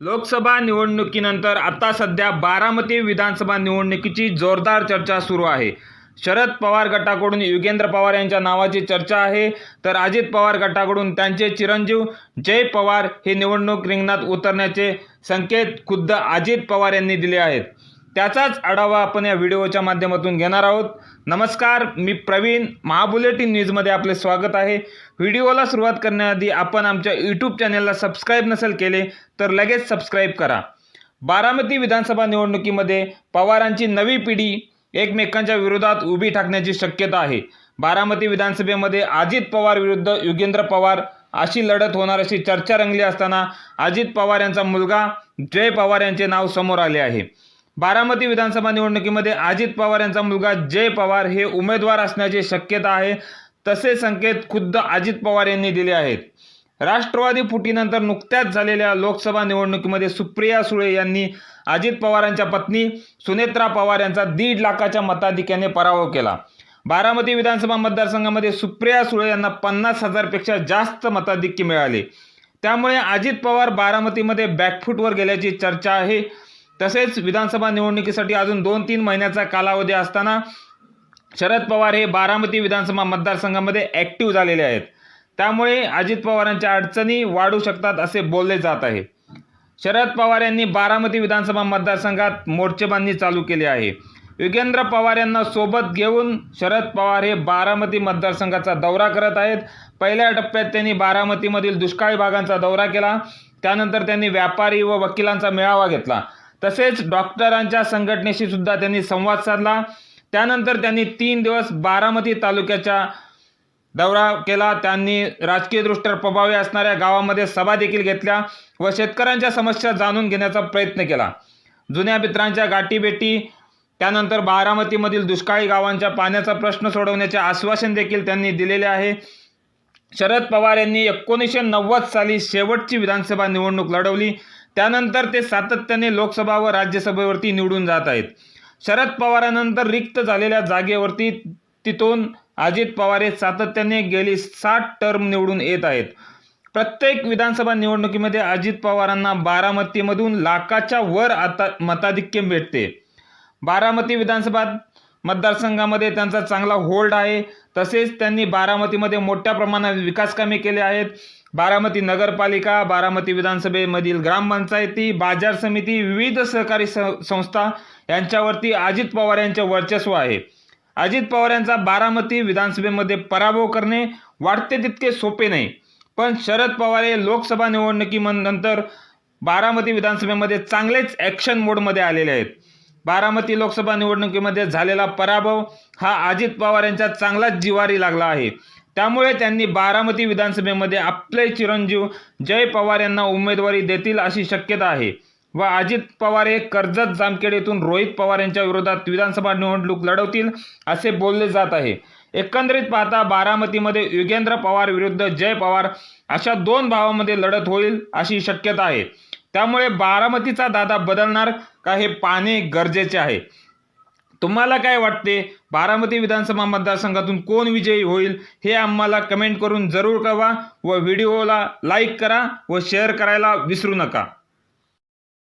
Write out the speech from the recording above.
लोकसभा निवडणुकीनंतर आता सध्या बारामती विधानसभा निवडणुकीची जोरदार चर्चा सुरू आहे. शरद पवार गटाकडून युगेंद्र पवार यांच्या नावाची चर्चा आहे तर अजित पवार गटाकडून त्यांचे चिरंजीव जय पवार हे निवडणूक रिंगणात उतरण्याचे संकेत खुद्द अजित पवार यांनी दिले आहेत. त्याचाच आढावा आपण या व्हिडिओच्या माध्यमातून घेणार आहोत. नमस्कार मी प्रवीण. महाबुलेटिन न्यूजमध्ये आपले स्वागत आहे. व्हिडिओला सुरुवात करण्याआधी आपण आमच्या यूट्यूब चॅनलला सबस्क्राईब नसेल केले तर लगेच सबस्क्राईब करा. बारामती विधानसभा निवडणुकीमध्ये पवारांची नवी पिढी एकमेकांच्या विरोधात उभी ठाकण्याची शक्यता आहे. बारामती विधानसभेमध्ये अजित पवार विरुद्ध युगेंद्र पवार अशी लढत होणार अशी चर्चा रंगली असताना अजित पवार यांचा मुलगा जय पवार यांचे नाव समोर आले आहे. बारामती विधानसभा निवडणुकीमध्ये अजित पवार यांचा मुलगा जय पवार हे उमेदवार असण्याची शक्यता आहे. तसे संकेत खुद्द अजित पवार यांनी दिले आहेत. राष्ट्रवादी फुटीनंतर नुकत्याच झालेल्या लोकसभा निवडणुकीमध्ये सुप्रिया सुळे यांनी अजित पवारांच्या पत्नी सुनेत्रा पवार यांचा दीड लाखाच्या मताधिक्याने पराभव केला. बारामती विधानसभा मतदारसंघामध्ये सुप्रिया सुळे यांना पन्नास हजारपेक्षा जास्त मताधिक्य मिळाले. त्यामुळे अजित पवार बारामतीमध्ये बॅकफूटवर गेल्याची चर्चा आहे. तसेच विधानसभा निवडणुकीसाठी अजून दोन तीन महिन्याचा कालावधी असताना शरद पवार हे बारामती विधानसभा मतदारसंघामध्ये ॲक्टिव्ह झालेले आहेत. त्यामुळे अजित पवारांच्या अडचणी वाढू शकतात असे बोलले जात आहे. शरद पवार यांनी बारामती विधानसभा मतदारसंघात मोर्चेबांधणी चालू केली आहे. युगेंद्र पवार यांना सोबत घेऊन शरद पवार हे बारामती मतदारसंघाचा दौरा करत आहेत. पहिल्या टप्प्यात त्यांनी बारामतीमधील दुष्काळी भागांचा दौरा केला. त्यानंतर त्यांनी व्यापारी व वकिलांचा मेळावा घेतला. तसेच डॉक्टरांच्या संघटनेशी सुद्धा त्यांनी संवाद साधला. त्यानंतर त्यांनी तीन दिवस बारामती तालुक्याच्या दौरा केला. त्यांनी राजकीयदृष्ट्या प्रभावी असणाऱ्या गावामध्ये सभा देखील घेतल्या व शेतकऱ्यांच्या समस्या जाणून घेण्याचा प्रयत्न केला. जुन्या मित्रांच्या गाठीभेटी त्यानंतर बारामतीमधील दुष्काळी गावांच्या पाण्याचा प्रश्न सोडवण्याचे आश्वासन देखील त्यांनी दिलेले आहे. शरद पवार यांनी एकोणीसशे नव्वद साली शेवटची विधानसभा निवडणूक लढवली. त्यानंतर ते सातत्याने लोकसभा व राज्यसभेवरती निवडून जात आहेत. शरद पवारानंतर रिक्त झालेल्या जागेवरती तिथून अजित पवार हे सातत्याने गेली साठ टर्म निवडून येत आहेत. प्रत्येक विधानसभा निवडणुकीमध्ये अजित पवारांना बारामतीमधून लाखाच्या वर आता मताधिक्य भेटते. बारामती विधानसभा मतदारसंघामध्ये त्यांचा चांगला होल्ड आहे. तसेच त्यांनी बारामतीमध्ये मोठ्या प्रमाणात विकासकामे केले आहेत. बारामती नगरपालिका बारामती विधानसभेमधील ग्रामपंचायती बाजार समिती विविध सहकारी स संस्था यांच्यावरती अजित पवार यांचे वर्चस्व आहे. अजित पवार यांचा बारामती विधानसभेमध्ये पराभव करणे वाटते तितके सोपे नाही. पण शरद पवार हे लोकसभा निवडणुकीनंतर बारामती विधानसभेमध्ये चांगलेच ॲक्शन मोडमध्ये आलेले आहेत. बारामती लोकसभा निवडणुकीमध्ये झालेला पराभव हा अजित पवार यांच्या चांगलाच जिवारी लागला आहे. त्यामुळे त्यांनी बारामती विधानसभेमध्ये आपले चिरंजीव जय पवार यांना उमेदवारी देतील अशी शक्यता आहे. व अजित पवार हे कर्जत जामखेडेतून रोहित पवार यांच्या विरोधात विधानसभा निवडणूक लढवतील असे बोलले जात आहे. एकंदरीत पाहता बारामतीमध्ये युगेंद्र पवार विरुद्ध जय पवार अशा दोन भावामध्ये लढत होईल अशी शक्यता आहे. त्यामुळे बारामतीचा दादा बदलणार का हे पाहणे गरजेचे आहे. तुम्हाला काय वाटते? बारामती विधानसभा मतदारसंघातून कोण विजयी होईल? हे आम्हाला कमेंट करून जरूर कळवा व व्हिडिओला लाईक करा व शेअर करायला विसरू नका.